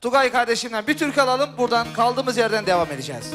Tugay kardeşimden bir türkü alalım. Buradan kaldığımız yerden devam edeceğiz.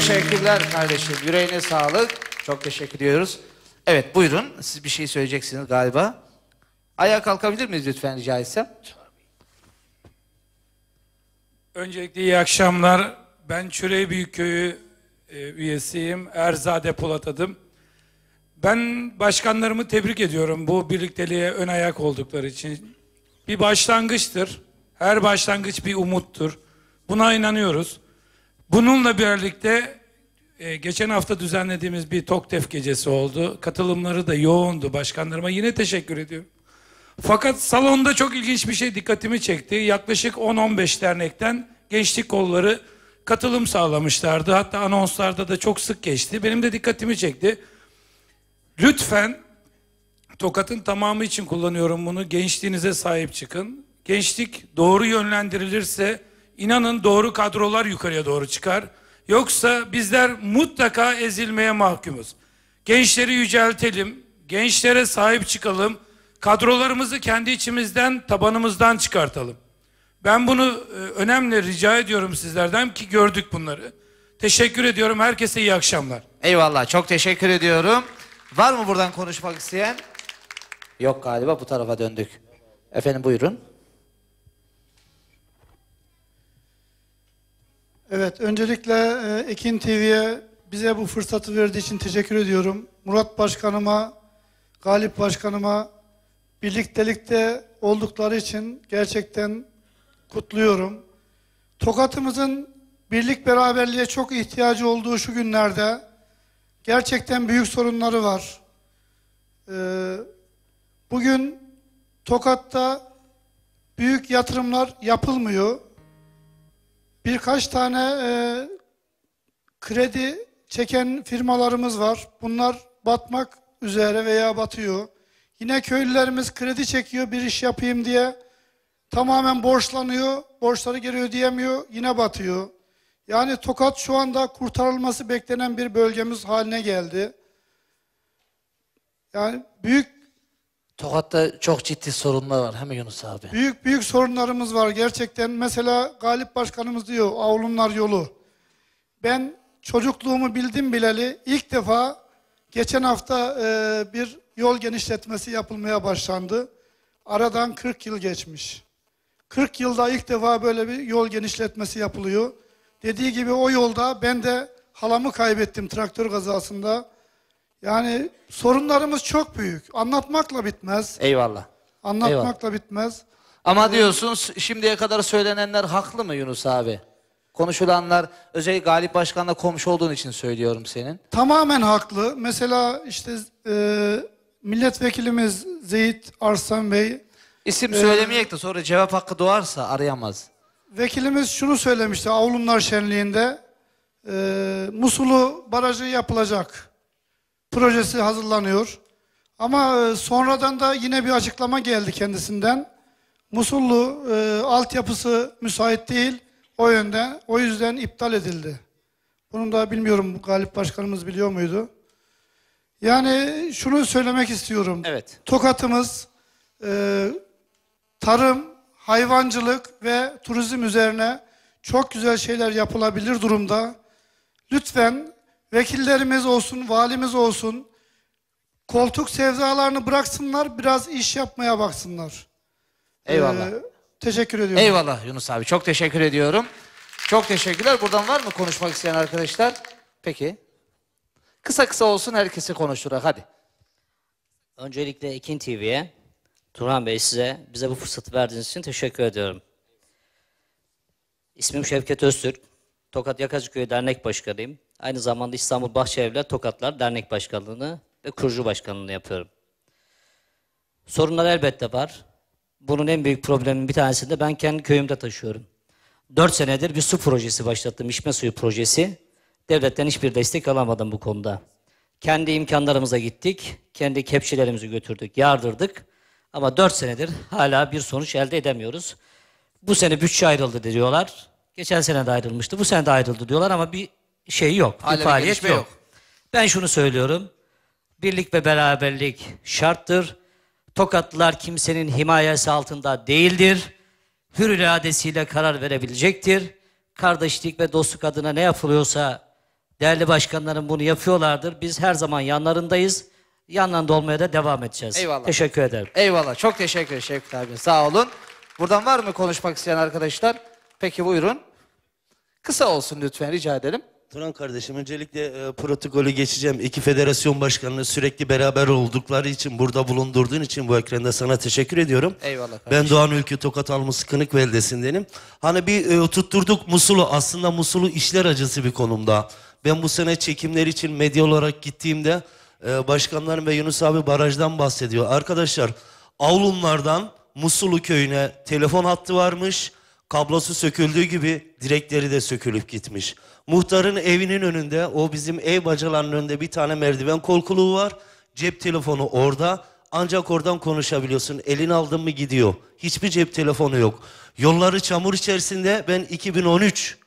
Teşekkürler kardeşim. Yüreğine sağlık. Çok teşekkür ediyoruz. Evet buyurun. Siz bir şey söyleyeceksiniz galiba. Ayağa kalkabilir miyiz lütfen rica etsem? Öncelikle iyi akşamlar. Ben Çüreği Büyükköyü e, üyesiyim. Erzade Polat adım. Ben başkanlarımı tebrik ediyorum bu birlikteliğe ön ayak oldukları için. Bir başlangıçtır. Her başlangıç bir umuttur. Buna inanıyoruz. Bununla birlikte e, geçen hafta düzenlediğimiz bir Toktef gecesi oldu. Katılımları da yoğundu. Başkanlarıma yine teşekkür ediyorum. Fakat salonda çok ilginç bir şey dikkatimi çekti. Yaklaşık 10-15 dernekten gençlik kolları katılım sağlamışlardı. Hatta anonslarda da çok sık geçti. Benim de dikkatimi çekti. Lütfen Tokat'ın tamamı için kullanıyorum bunu. Gençliğinize sahip çıkın. Gençlik doğru yönlendirilirse inanın doğru kadrolar yukarıya doğru çıkar. Yoksa bizler mutlaka ezilmeye mahkumuz. Gençleri yüceltelim, gençlere sahip çıkalım, kadrolarımızı kendi içimizden, tabanımızdan çıkartalım. Ben bunu e, önemli rica ediyorum sizlerden ki gördük bunları. Teşekkür ediyorum. Herkese iyi akşamlar. Eyvallah çok teşekkür ediyorum. Var mı buradan konuşmak isteyen? Yok galiba bu tarafa döndük. Efendim buyurun. Evet, öncelikle e, Ekin TV'ye bize bu fırsatı verdiği için teşekkür ediyorum. Murat Başkanıma, Galip Başkanıma birliktelikte oldukları için gerçekten kutluyorum. Tokat'ımızın birlik beraberliğe çok ihtiyacı olduğu şu günlerde gerçekten büyük sorunları var. Ee, bugün Tokat'ta büyük yatırımlar yapılmıyor birkaç tane e, kredi çeken firmalarımız var. Bunlar batmak üzere veya batıyor. Yine köylülerimiz kredi çekiyor bir iş yapayım diye tamamen borçlanıyor. Borçları geri ödeyemiyor. Yine batıyor. Yani Tokat şu anda kurtarılması beklenen bir bölgemiz haline geldi. Yani büyük Tokat'ta çok ciddi sorunlar var. Hemen Yunus abi. Büyük büyük sorunlarımız var gerçekten. Mesela Galip Başkanımız diyor Avlunlar yolu. Ben çocukluğumu bildim bileli ilk defa geçen hafta e, bir yol genişletmesi yapılmaya başlandı. Aradan 40 yıl geçmiş. 40 yılda ilk defa böyle bir yol genişletmesi yapılıyor. Dediği gibi o yolda ben de halamı kaybettim traktör kazasında. Yani sorunlarımız çok büyük. Anlatmakla bitmez. Eyvallah. Anlatmakla bitmez. Ama diyorsun şimdiye kadar söylenenler haklı mı Yunus abi? Konuşulanlar özellikle Galip Başkan'la komşu olduğun için söylüyorum senin. Tamamen haklı. Mesela işte e, milletvekilimiz Zeyit Arslan Bey, İsim söylemeyek de sonra cevap hakkı doğarsa arayamaz. vekilimiz şunu söylemişti Avlunlar Şenliği'nde. E, Musulu Barajı yapılacak. Projesi hazırlanıyor. Ama e, sonradan da yine bir açıklama geldi kendisinden. Musullu e, altyapısı müsait değil. O yönde, o yüzden iptal edildi. Bunu da bilmiyorum Galip Başkanımız biliyor muydu? Yani şunu söylemek istiyorum. Evet. Tokat'ımız e, tarım, hayvancılık ve turizm üzerine çok güzel şeyler yapılabilir durumda. Lütfen vekillerimiz olsun, valimiz olsun koltuk sevdalarını bıraksınlar, biraz iş yapmaya baksınlar. Eyvallah. Ee, teşekkür ediyorum. Eyvallah Yunus abi. Çok teşekkür ediyorum. Çok teşekkürler. Buradan var mı konuşmak isteyen arkadaşlar? Peki. Kısa kısa olsun herkesi konuşturak hadi. Öncelikle Ekin TV'ye, Turhan Bey size, bize bu fırsatı verdiğiniz için teşekkür ediyorum. İsmim Şevket Öztürk. Tokat Yakacıköy Dernek Başkanıyım. Aynı zamanda İstanbul Bahçelievler Tokatlar Dernek Başkanlığını ve kurucu başkanlığını yapıyorum. Sorunlar elbette var. Bunun en büyük problemin bir tanesini de ben kendi köyümde taşıyorum. Dört senedir bir su projesi başlattım, içme suyu projesi. Devletten hiçbir destek alamadım bu konuda. Kendi imkanlarımıza gittik, kendi kepçelerimizi götürdük, yardırdık. Ama dört senedir hala bir sonuç elde edemiyoruz. Bu sene bütçe ayrıldı diyorlar. Geçen sene de ayrılmıştı, bu sene de ayrıldı diyorlar ama bir şey yok, Hala bir faaliyet yok. yok. Ben şunu söylüyorum, birlik ve beraberlik şarttır. Tokatlılar kimsenin himayesi altında değildir. Hür iradesiyle karar verebilecektir. Kardeşlik ve dostluk adına ne yapılıyorsa Değerli başkanlarım bunu yapıyorlardır. Biz her zaman yanlarındayız. Yanlarında olmaya da devam edeceğiz. Eyvallah. Teşekkür ederim. Eyvallah. Çok teşekkür ederim Şevket abi. Sağ olun. Buradan var mı konuşmak isteyen arkadaşlar? Peki buyurun. Kısa olsun lütfen rica ederim. Turan kardeşim öncelikle e, protokolü geçeceğim. İki federasyon başkanını sürekli beraber oldukları için burada bulundurduğun için bu ekranda sana teşekkür ediyorum. Eyvallah Ben kardeşim. Doğan Ülke Tokat Alması Kınık beldesindenim. Hani bir e, tutturduk Musul'u. Aslında Musul'u işler acısı bir konumda. Ben bu sene çekimler için medya olarak gittiğimde e, başkanlarım ve Yunus abi barajdan bahsediyor. Arkadaşlar Avlumlardan Musulu köyüne telefon hattı varmış. Kablosu söküldüğü gibi direkleri de sökülüp gitmiş. Muhtarın evinin önünde o bizim ev bacalarının önünde bir tane merdiven kolkuluğu var. Cep telefonu orada. Ancak oradan konuşabiliyorsun. Elini aldın mı gidiyor. Hiçbir cep telefonu yok. Yolları çamur içerisinde ben 2013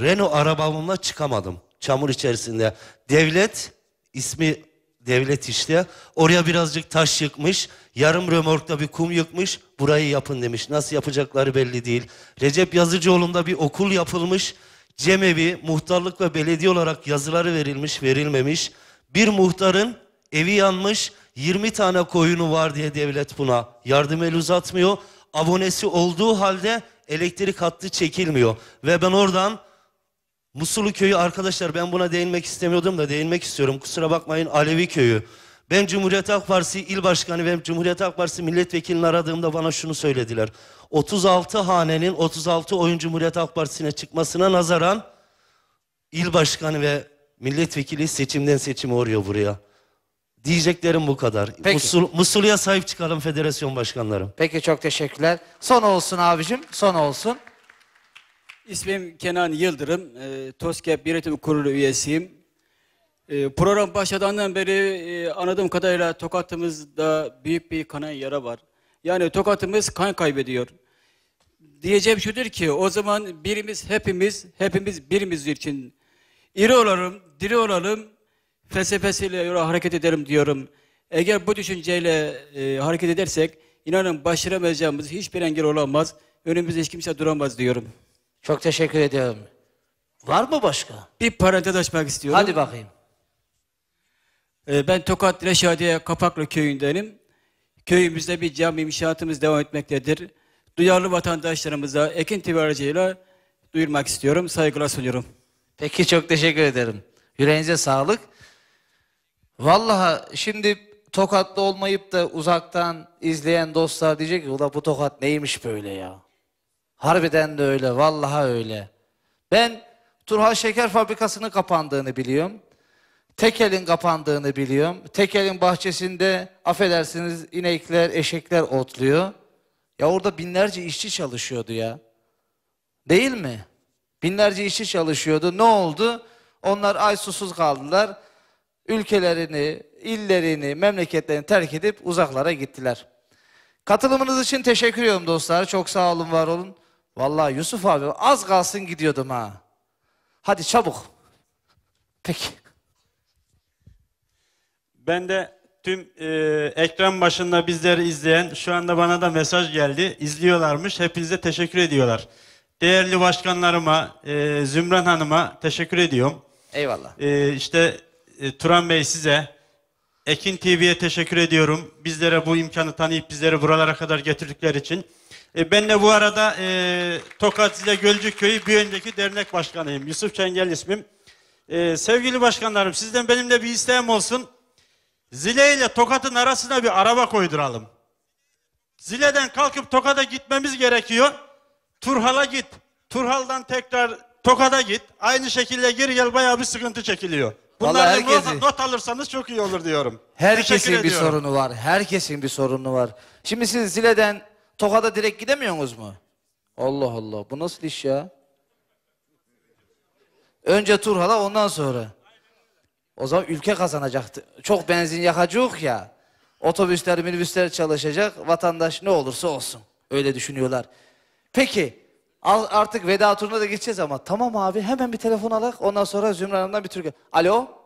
Renault arabamla çıkamadım. Çamur içerisinde. Devlet ismi devlet işte. Oraya birazcık taş yıkmış. Yarım römorkta bir kum yıkmış. Burayı yapın demiş. Nasıl yapacakları belli değil. Recep Yazıcıoğlu'nda bir okul yapılmış. Cemevi, muhtarlık ve belediye olarak yazıları verilmiş, verilmemiş. Bir muhtarın evi yanmış. 20 tane koyunu var diye devlet buna yardım el uzatmıyor. Abonesi olduğu halde elektrik hattı çekilmiyor. Ve ben oradan Musulu köyü arkadaşlar ben buna değinmek istemiyordum da değinmek istiyorum. Kusura bakmayın Alevi köyü. Ben Cumhuriyet Halk Partisi il başkanı ve Cumhuriyet Halk Partisi milletvekilini aradığımda bana şunu söylediler. 36 hanenin 36 oyun Cumhuriyet Halk Partisi'ne çıkmasına nazaran il başkanı ve milletvekili seçimden seçime uğruyor buraya. Diyeceklerim bu kadar. Peki. Musul, Musulu'ya sahip çıkalım federasyon başkanlarım. Peki çok teşekkürler. Son olsun abicim. Son olsun. İsmim Kenan Yıldırım. E, TOSGAP Yönetim Kurulu üyesiyim. E, program başladığından beri e, anladığım kadarıyla Tokat'ımızda büyük bir kanayan yara var. Yani Tokat'ımız kan kaybediyor. Diyeceğim şudur ki o zaman birimiz hepimiz, hepimiz birimiz için iri olalım, diri olalım, felsefesiyle yola hareket edelim diyorum. Eğer bu düşünceyle e, hareket edersek inanın başaramayacağımız hiçbir engel olamaz. Önümüzde hiç kimse duramaz diyorum. Çok teşekkür ediyorum. Var mı başka? Bir parantez açmak istiyorum. Hadi bakayım. Ee, Ben Tokat Reşadiye Kapaklı köyündenim. Köyümüzde bir cami inşaatımız devam etmektedir. Duyarlı vatandaşlarımıza Ekin TV aracıyla duyurmak istiyorum. Saygılar sunuyorum. Peki çok teşekkür ederim. Yüreğinize sağlık. Vallahi şimdi Tokat'ta olmayıp da uzaktan izleyen dostlar diyecek ki bu Tokat neymiş böyle ya. Harbiden de öyle. Vallahi öyle. Ben Turhal Şeker Fabrikası'nın kapandığını biliyorum. Tekel'in kapandığını biliyorum. Tekel'in bahçesinde affedersiniz inekler, eşekler otluyor. Ya orada binlerce işçi çalışıyordu ya. Değil mi? Binlerce işçi çalışıyordu. Ne oldu? Onlar ay susuz kaldılar. Ülkelerini, illerini, memleketlerini terk edip uzaklara gittiler. Katılımınız için teşekkür ediyorum dostlar. Çok sağ olun, var olun. Vallahi Yusuf abi az kalsın gidiyordum ha. Hadi çabuk. Peki. Ben de tüm e, ekran başında bizleri izleyen, şu anda bana da mesaj geldi. İzliyorlarmış. Hepinize teşekkür ediyorlar. Değerli başkanlarıma, e, Zümran Hanım'a teşekkür ediyorum. Eyvallah. E, işte e, Turan Bey size, Ekin TV'ye teşekkür ediyorum. Bizlere bu imkanı tanıyıp bizleri buralara kadar getirdikleri için. E, ben de bu arada e, Tokat Zile Gölcük Köyü bir önceki dernek başkanıyım. Yusuf Çengel ismim. E, sevgili başkanlarım sizden benim de bir isteğim olsun. Zile ile Tokat'ın arasına bir araba koyduralım. Zile'den kalkıp Tokat'a gitmemiz gerekiyor. Turhal'a git. Turhal'dan tekrar Tokat'a git. Aynı şekilde geri gel bayağı bir sıkıntı çekiliyor. Bunlardan not, herkesi- not alırsanız çok iyi olur diyorum. Herkesin Teşekkür bir ediyorum. sorunu var. Herkesin bir sorunu var. Şimdi siz Zile'den Tokat'a direkt gidemiyorsunuz mu? Allah Allah. Bu nasıl iş ya? Önce Turhal'a ondan sonra. O zaman ülke kazanacaktı. Çok benzin yakacak ya. Otobüsler, minibüsler çalışacak. Vatandaş ne olursa olsun. Öyle düşünüyorlar. Peki. Artık veda turuna da geçeceğiz ama tamam abi hemen bir telefon alak. Ondan sonra Zümra Hanım'dan bir Türk. Alo.